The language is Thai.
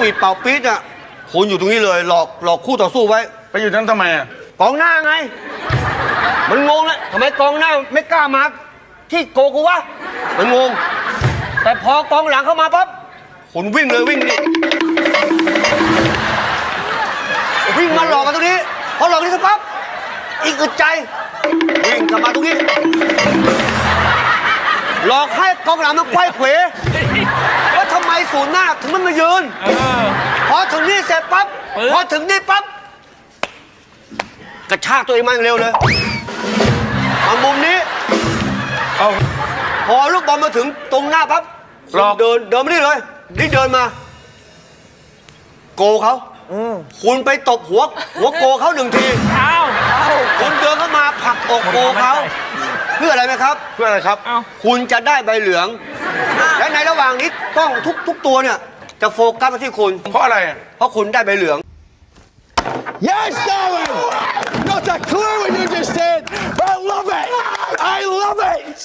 หวีดเป่าปี๊ดอะคุณอยู่ตรงนี้เลย หลอกหลอกคู่ต่อสู้ไว้ ไปอยู่นั้นทำไมอะกองหน้าไง มันงงเลยทำไมกองหน้าไม่กล้ามาที่โกกูวะมันงง แต่พอกองหลังเข้ามาปั๊บคุณวิ่งเลยวิ่งนี่วิ่งมาหลอกกันตรงนี้พอหลอกนี่เสร็จปั๊บอีกอึดใจ วิ่งกลับมาตรงนี้ หลอกให้กองหลังมันไขว้เขวว่าทำไม ศูนย์หน้าถึงมันมายืนพอถึงนี่เสร็จปั๊บพอถึงนี่ปั๊บกระชากตัวเองมาอย่างเร็วเลยมามุมนี้เอาพอลูกบอลมาถึงตรงหน้าปั๊บหลอกเดินเดินมานี่เลยนี่เดินมา โกเขาคุณไปตบหัวหัวโกเขาหนึ่งทีเอาคุณเดินเข้ามาผลักอกโกเขา เพื่ออะไรไหมครับ เพื่ออะไรครับ เอาคุณจะได้ใบเหลือง และในระหว่างนี้กล้องทุกทุกตัวเนี่ย จะโฟกัสมาที่คุณ เพราะอะไรอะเพราะคุณได้ใบเหลือง Yes, Darwin! Not a clue what you just did, but I love it! I love it!